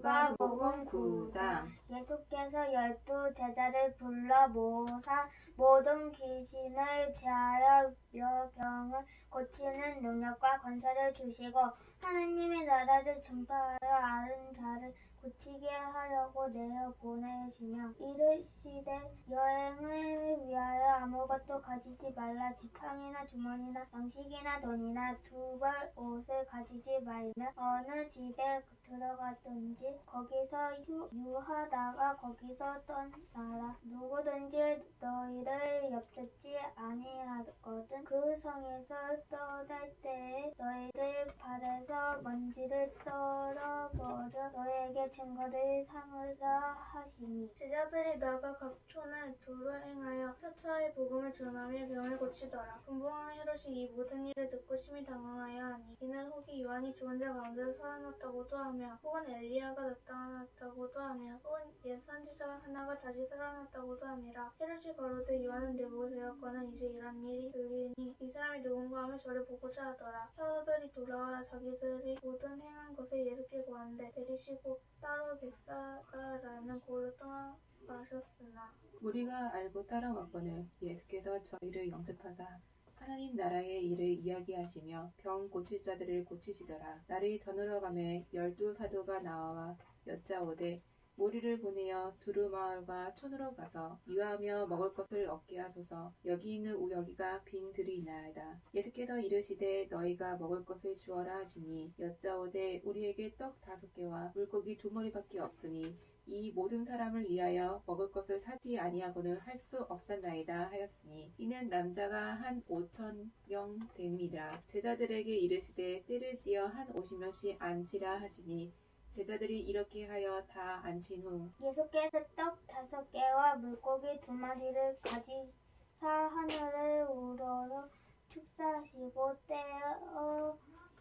누가복음 9장 예수께서 열두 제자를 불러 모사 모든 귀신을 제하여 묘병을 고치는 능력과 권세를 주시고 하느님의 나라를 전파하여 아른 자를 고치게 하려고 내어 보내시며 이르시되 여행을 위하여 아무것도 가지지 말라. 지팡이나 주머니나 양식이나 돈이나 두 벌 옷을 가지지 말며 어느 집에 들어가든지 거기서 유, 유하다가 거기서 떠나라 누구든지 너희를 엽잡지 아니하거든 그 성에서 떠날 때에 너희들 발에서 먼지를 떨어버려 너에게 증거를 삼으라 하시니 제자들이 나가 각 촌을 두루 행하여 차차의 복음을 전하며 병을 고치더라. 분봉한 헤롯이 이 모든 일을 듣고 심히 당황하여 하니 이는 혹이 요한이 죽은 자 가운데서 살아났다고도 하며 혹은 엘리야가 나타났다고도 하며 혹은 옛 선지자 하나가 다시 살아났다고도 함이라. 헤롯이 가로되 요한은 베었거나 이제 이런 일이 들리니 이 사람이 누군가 하며 저를 보고자 하더라. 사도들이 돌아와 자기들이 모든 행한 것을 예수께 고하는데 데리시고 따로 벳사다라는 곳으로 떠나 가셨으나 우리가 알고 따라왔거늘 예수께서 저희를 영접하사 하나님 나라의 일을 이야기하시며 병 고칠 자들을 고치시더라. 날이 저물어 가매 열두 사도가 나와 여짜오되 무리를 보내어 두루 마을과 촌으로 가서 유하며 먹을 것을 얻게 하소서 여기 있는 우여기가 빈 들이나이다. 예수께서 이르시되 너희가 먹을 것을 주어라 하시니 여짜오되 우리에게 떡 다섯 개와 물고기 두 머리밖에 없으니 이 모든 사람을 위하여 먹을 것을 사지 아니하고는 할 수 없었나이다 하였으니 이는 남자가 한 오천 명 됨이라. 제자들에게 이르시되 때를 지어 한 오십 명씩 앉히라 하시니 제자들이 이렇게 하여 다 앉힌 후 예수께서 떡 다섯 개와 물고기 두 마리를 가지사 하늘을 우러러 축사하시고 떼어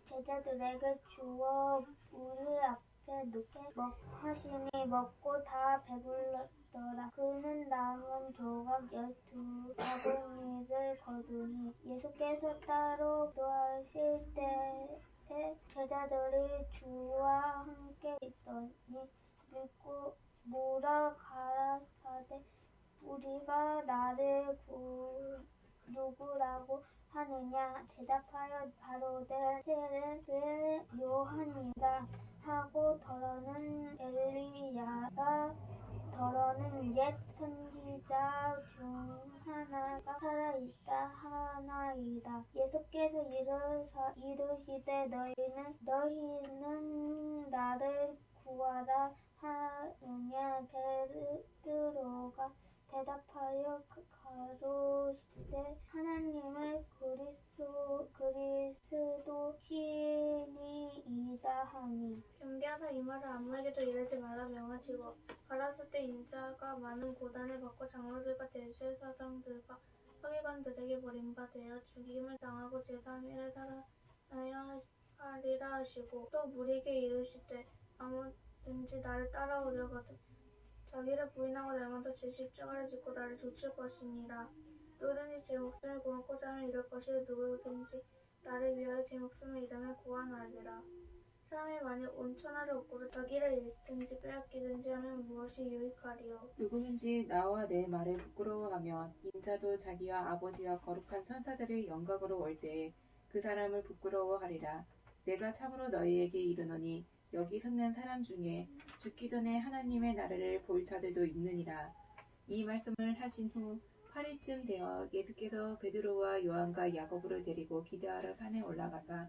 제자들에게 주어 우리 앞 에 놓게 먹 하시니 먹고 다 배불렀더라. 그는 남은 조각 열두 바구니를 거두니 예수께서 따로 도하실 때에 제자들이 주와 함께 있더니 물고 물어 가라사대 우리가 나를 구, 누구라고 하느냐? 대답하여 가로되 세례 왜 요한이다? 하고 더러는 엘리야가 더러는 옛 선지자 중 하나가 살아있다. 하나이다. 예수께서 이르사, 이르시되 너희는 너희는 나를 구하라 하느냐? 베드로가 대답하여 가로되 하나님의 그리스도 그리스도 신이이다 하니. 경계하사 이 말을 아무에게도 이르지 말라 명하시고 가라사 때 인자가 많은 고단을 받고 장로들과 대제사장들과 서기관들에게 버림받아 죽임을 당하고 제3일에 살아나야 하리라 하시고 또 무리에게 이르시되 아무든지 나를 따라오려거든 자기를 부인하고 날마다 제 십자가를 짓고 나를 좇을 것이니라. 누구든지 제 목숨을 구하고자 하면 이럴 것이요 누구든지 나를 위하여 제 목숨을 잃으면 구하나리라. 사람이 만일 온 천하를 얻고도 자기를 잃든지 빼앗기든지 하면 무엇이 유익하리요? 누구든지 나와 내 말을 부끄러워하면 인자도 자기와 아버지와 거룩한 천사들의 영광으로 올 때에 그 사람을 부끄러워하리라. 내가 참으로 너희에게 이르노니 여기 섰는 사람 중에 죽기 전에 하나님의 나라를 볼 자들도 있느니라. 이 말씀을 하신 후 8일쯤 되어 예수께서 베드로와 요한과 야고보를 데리고 기도하러 산에 올라가사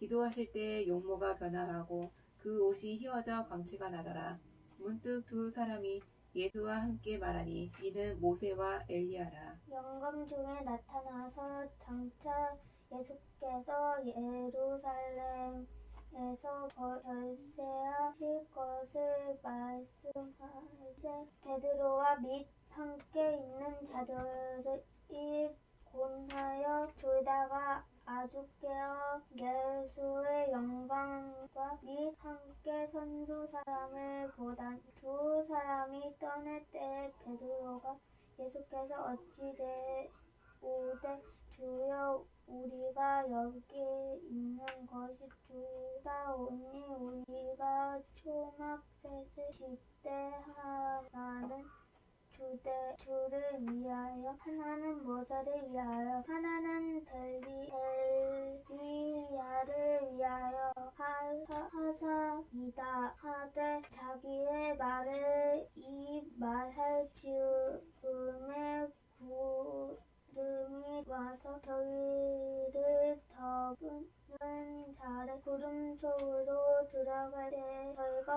기도하실 때 용모가 변화하고 그 옷이 휘어져 광채가 나더라. 문득 두 사람이 예수와 함께 말하니 이는 모세와 엘리야라. 영감 중에 나타나서 장차 예수께서 예루살렘 에서 결세하실 것을 말씀하세 베드로와 및 함께 있는 자들이 곤하여 졸다가 아주 깨어 예수의 영광과 및 함께 선두 사람을 보다 두 사람이 떠날 때에 베드로가 예수께서 어찌 되오되 주여 우리가 여기 있는 것이 주다오니 우리가 초막셋을 하나는 주대, 주를 위하여 하나는 모세를 위하여 하나는 델리, 델리야를 위하여 하사,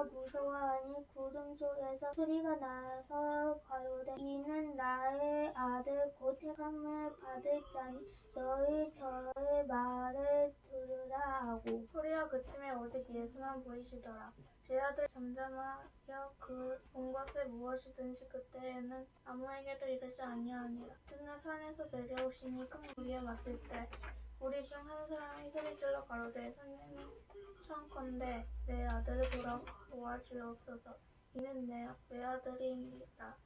무서워하니 구름 속에서 소리가 나서 가로되 이는 나의 아들 곧 택함을 받을 자니 너희 저의 말을 들으라 하고 소리와 그침에 오직 예수만 보이시더라. 제 아들 잠잠하여 그본 것을 무엇이든지 그때에는 아무에게도 이르지 아니하니라. 듣는 산에서 내려오시니 큰 무리에 왔을 때 우리 중 한 사람이 소리질러 가로되 선생님 청컨대 내 아들을 돌아 보아 주옵소서. 이는 내 외아들이니라.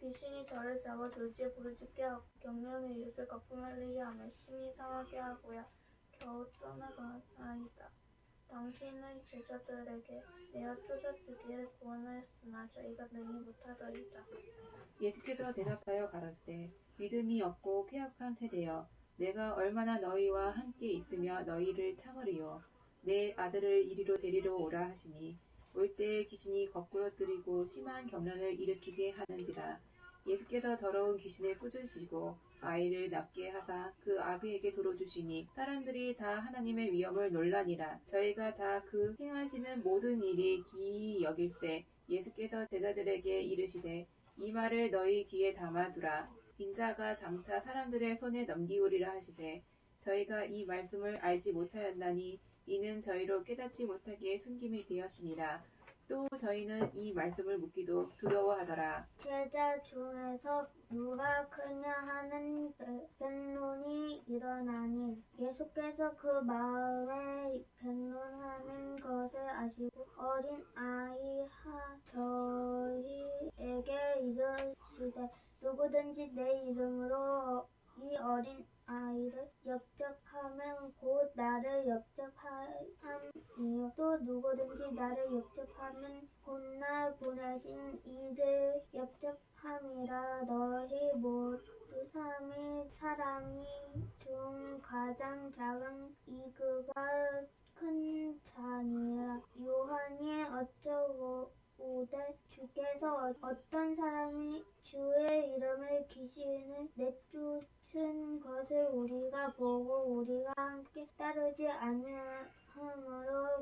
귀신이 저를 잡아 졸지에 부르짖게 하고 경련의 입을 거품 흘리게 하며 심히 상하게 하고야 겨우 떠나가나이다. 당신의 제자들에게 내어 쫓아주기를 구원하였으나 저희가 능히 못하더이다. 예수께서 대답하여 가라사대 믿음이 없고 폐역한 세대여 내가 얼마나 너희와 함께 있으며 너희를 참으리요? 내 아들을 이리로 데리러 오라 하시니 올 때에 귀신이 거꾸로 뜨리고 심한 경련을 일으키게 하는지라. 예수께서 더러운 귀신을 꾸짖으시고 아이를 낫게 하사 그 아비에게 돌어주시니 사람들이 다 하나님의 위엄을 논라니라. 저희가 다 그 행하시는 모든 일이 기이 여길세 예수께서 제자들에게 이르시되 이 말을 너희 귀에 담아두라. 인자가 장차 사람들의 손에 넘기우리라 하시되 저희가 이 말씀을 알지 못하였나니 이는 저희로 깨닫지 못하기에 숨김이 되었습니다. 또 저희는 이 말씀을 묻기도 두려워하더라. 제자 중에서 누가 크냐 하는 변- 변론이 일어나니 예수께서 그 마음에 변론하는 것을 아시고 어린 아이 하 저희에게 이르시되 누구든지 내 이름으로 이 어린 아이를 엽적하면 곧 나를 엽적함이요. 또 누구든지 나를 엽적하면 곧날 보내신 이를 엽적함이라. 너희 모두 삼위 사람이 중 가장 작은 이그가 큰 자니라. 요한이 어쩌 오되 주께서 어떤 사람이 주의 이름을 귀신을 내쫓은 것을 우리가 보고 우리가 함께 따르지 금하였나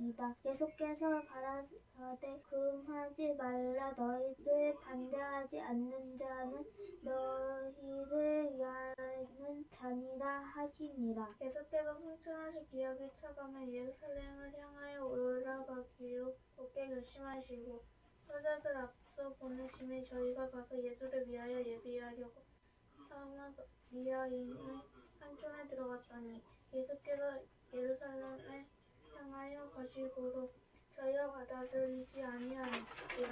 이다. 예수께서 가라사대 금하지 말라 너희를 반대하지 않는 자는 너희를 위하는 자니라 하시니라. 예수께서 승천하신 기억이 차가며 예루살렘을 향하여 올라가기로 굳게 결심하시고 사자들 앞서 보내심에 저희가 가서 예수를 위하여 예비하려고 사마리아인의 한촌에 들어갔더니 예수께서 예루살렘에 향하여 가시고도 저희가 받아들이지 아니하니라.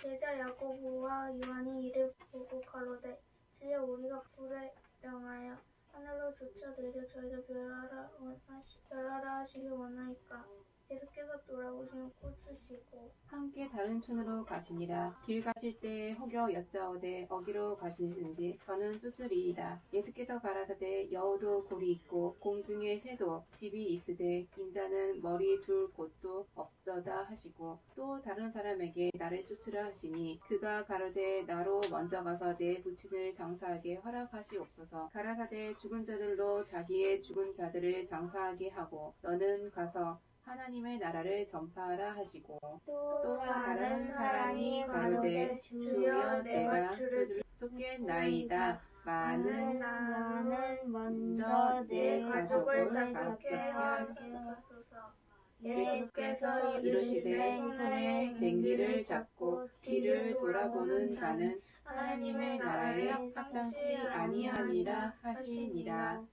제자 야고보와 요한이 이를 보고 가로되 주여 우리가 불에 명하여 하늘로 조차 내려 저희를 멸하라, 원하시, 멸하라 하시길 원하니까 예수께서 돌아오시면 꽂으시고 함께 다른 촌으로 가시니라. 길 가실 때에 혹여 여짜오되 어기로 가시는지 저는 쫓으리이다. 예수께서 가라사대 여우도 골이 있고 공중에 새도 집이 있으되 인자는 머리 둘 곳도 없더다 하시고 또 다른 사람에게 나를 쫓으라 하시니 그가 가로되 나로 먼저 가서 내 부친을 장사하게 허락하시옵소서. 가라사대 죽은 자들로 자기의 죽은 자들을 장사하게 하고 너는 가서 하나님의 나라를 전파하라 하시고 또 다른 사람이 가로되 주여 내가 주를 쫓겠나이다. 많은 나는 먼저 내내 가족을 하소서. 하소서 예수께서 이르시되 손에 쟁기를 잡고 뒤를 돌아보는 자는 하나님의 나라에 합당치 아니하니라. 하시니라.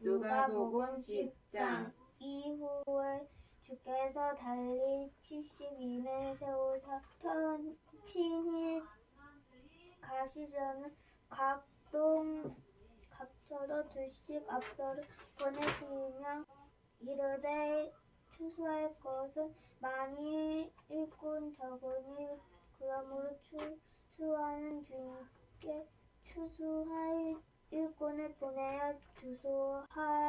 누가복음 10장 이후에 주께서 달리 72를 세우사 천 친히 가시려는 각동 각처로 둘씩 앞서를 보내시며 이르되 추수할 것은 많이 일꾼 적으니 그러므로 추수하는 주께 추수할 일꾼을 보내어 주소하라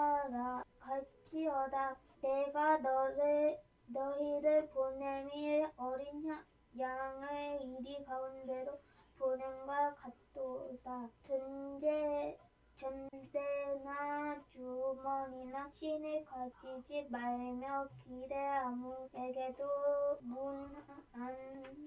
갈지어다. 내가 너를 너희를 보냄이 어린 양- 양을 이리 가운데로 보냄과 같도다. 전제 전대나 주머니나 신을 가지지 말며 길에 아무에게도 문안하지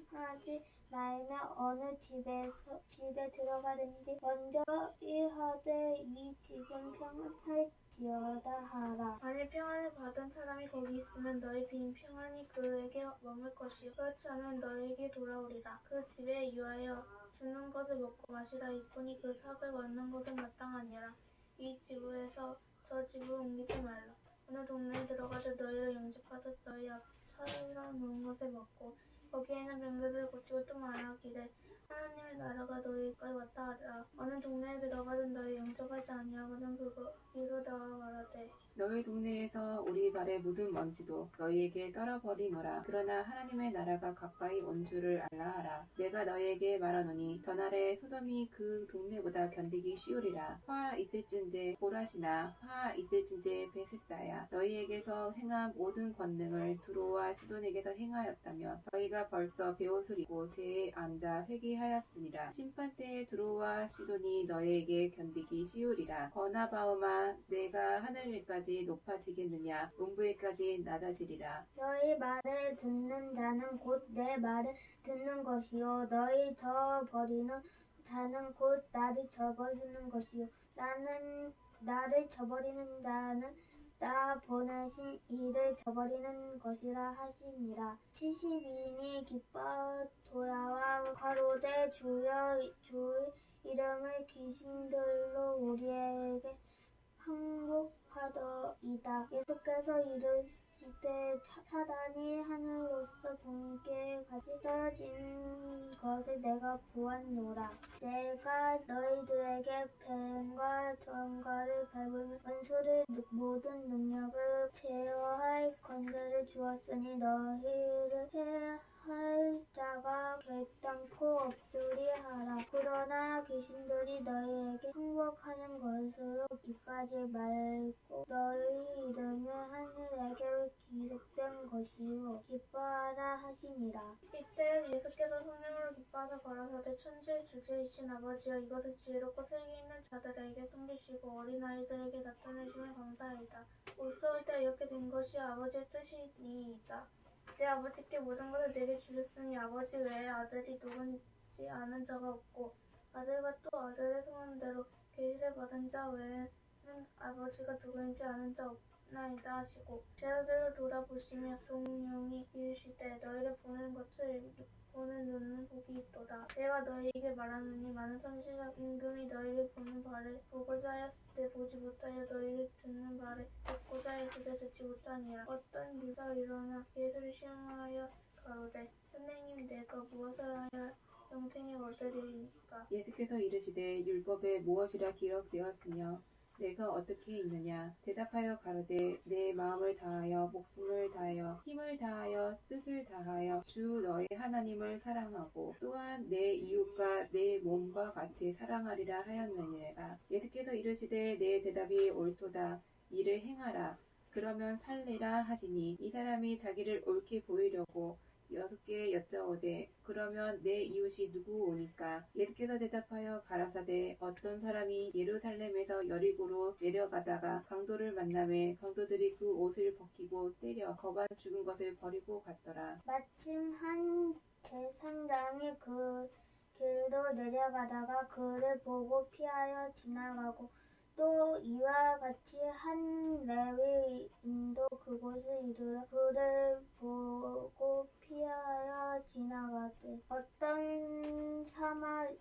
말며 어느 집에서 집에 들어가든지 먼저 일하되 이 집은 평안할지어다 하라. 만일 평안을 받은 사람이 거기 있으면 너희 빈 평안이 그에게 머물 것이요. 그렇지 않으면 너희에게 돌아오리라. 그 집에 유하여 주는 것을 먹고 마시라. 이뿐이 그 삭을 얻는 것은 마땅하니라. 이 집에서 저 집으로 옮기지 말라. 어느 동네에 들어가서 너희를 영접하듯 너희 앞 차려 놓은 것을 먹고 ഒക്കെയായി ബംഗളൂരു കൊച്ചുകൊത്തുമാണ് നോക്കിയത് 하나님의 나라가 너희까지 왔다 하라 어느 동네에 들어가든 너희 영접하지 아니하거든 그거 이루다가 말하되 너희 동네에서 우리 발에 묻은 먼지도 너희에게 떨어버리노라. 그러나 하나님의 나라가 가까이 온 줄을 알라 하라. 내가 너희에게 말하노니 전날에 소돔이 그 동네보다 견디기 쉬우리라. 화 있을진제 보라시나 화 있을진제 베세다야. 너희에게서 행한 모든 권능을 두로와 시돈에게서 행하였다며 너희가 벌써 베옷을 입고 제에 앉아 회개 하였으니라. 심판 때에 두로와 시돈이 너희에게 견디기 쉬우리라. 거나바오마 내가 하늘에까지 높아지겠느냐 음부에까지 낮아지리라. 너희 말을 듣는 자는 곧 내 말을 듣는 것이요 너희 저 버리는 자는 곧 나를 저버리는 것이요 나는 나를 저버리는 자는 나 보내신 이를 저버리는 것이라 하시니라 70인이 기뻐 돌아와 가로되 주여 주의 이름을 귀신들로 우리에게 항복하더이다. 예수께서 이르시되 차- 사단이 하늘로서 번개같이 떨어진 것을 내가 보았노라. 내가 너희들에게 뱀과 전과를 밟으며 원수를 모든 능력을 제어할 권세를 주었으니 너희를 해할 자가 결단코 없으리 하라. 그러나 귀신들이 너희에게 항복하는 것으로 기까지 말고 너희 이름은 하늘에게 기록된 것이요 기뻐하라 하시니라. 이때 예수께서 성령으로 기뻐하사 가라사대 천지의 주제이신 아버지여 이것을 지혜롭고 세계 있는 자들에게 숨기시고 어린아이들에게 나타내시면 감사하이다. 올소이다 이렇게 된 것이 아버지의 뜻이니이다. 내 아버지께 모든 것을 내게 주셨으니 아버지 외에 아들이 누군지 아는 자가 없고 아들과 또 아들의 소원대로 계시를 받은 자 외에는 아버지가 누구인지 아는 자 없 나이다 하시고 제자들을 돌아보시며 종용이 이르시되 너희를 보는 것을 보는 눈은 복이 있도다. 내가 너희에게 말하느니 많은 선지자 임금이 너희를 보는 바를 보고자 하였을 때 보지 못하여 너희를 듣는 바를 듣고자 하였을 때 듣지 못하니라. 어떤 유사 일어나 예수를 시험하여 가로되 선생님 내가 무엇을 하여 영생에 얻으리이까 예수께서 이르시되 율법에 무엇이라 기록되었으며 내가 어떻게 있느냐? 대답하여 가로되 내 마음을 다하여 목숨을 다하여 힘을 다하여 뜻을 다하여 주 너의 하나님을 사랑하고 또한 내 이웃과 내 몸과 같이 사랑하리라 하였느니라. 예수께서 이르시되 내 대답이 옳도다. 이를 행하라. 그러면 살리라 하시니 이 사람이 자기를 옳게 보이려고 여섯 개 여짜오되 그러면 내 이웃이 누구오니까 예수께서 대답하여 가라사대 어떤 사람이 예루살렘에서 여리고로 내려가다가 강도를 만남에 강도들이 그 옷을 벗기고 때려 거반 죽은 것을 버리고 갔더라. 마침 한 제사장이 그 길로 내려가다가 그를 보고 피하여 지나가고 또 이와 같이 한 레위인도 그곳에 이르러 그를 보고 피하여 지나가되 어떤 사마리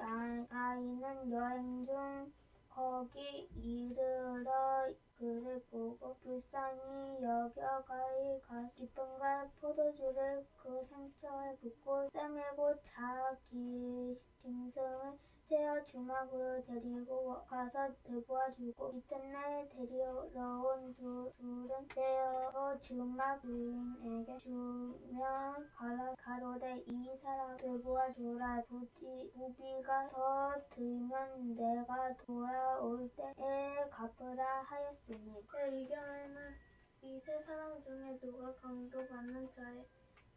아- 아이는 여행 중 거기 이르러 그를 보고 불쌍히 여겨 가히 가 기쁨과 포도주를 그 상처에 붓고 싸매고 자기 짐승을 태어 주막으로 데리고 가서 돌보아주고 이튿날 데려온 두 둘은 태어 주막 주인에게 주며 가라 가로되 이 사람 돌보아주라 부디 부비가 더 들면 내가 돌아올 때에 갚으라 하였으니 내 의견에는 이세 사람 중에 누가 강도 받는 자의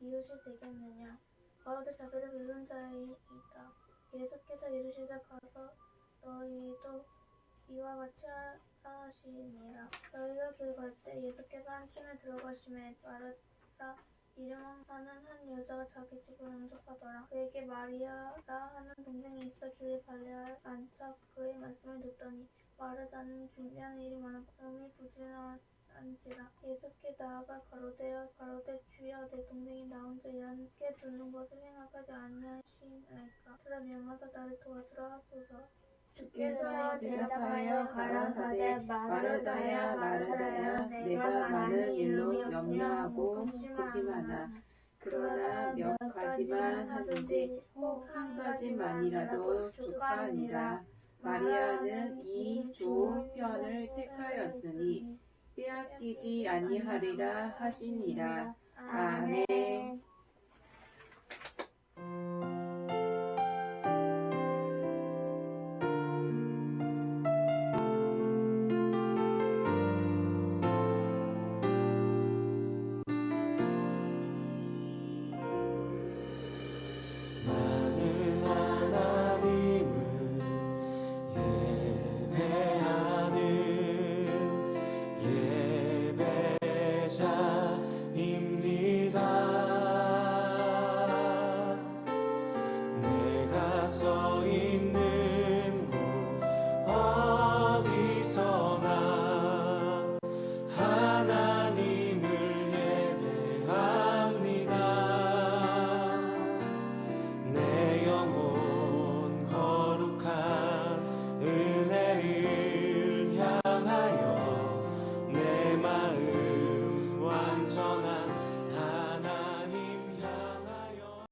이웃이 되겠느냐? 바로도 자기를 믿은 자이다. 예수께서 이르시되 가서 너희도 이와 같이 하시니라. 너희가 길 갈 때 예수께서 한촌에 들어가심에 마르다 이름하는 한 여자가 자기 집을 응접하더라. 그에게 마리아라 하는 동생이 있어 주의 발레에 앉아 그의 말씀을 듣더니 마르다는 준비하는 일이 많아 몸이 부진한 지라. 예수께 나아가 가로되 가로되 주여 내 동생이 나 혼자 이렇게 두는 것을 생각하지 아니하시나이까. 들어 명하사 나를 도와주라 하소서. 주께서 대답하여 가라사대 마르다야 마르다야 내가 많은 일로 염려하고 복심하나. 그러나 몇 가지만 하든지 혹 한 가지만이라도 족하니라. 마리아는 이 좋은 편을 택하였으니 빼앗기지 아니하리라 하시니라. 아멘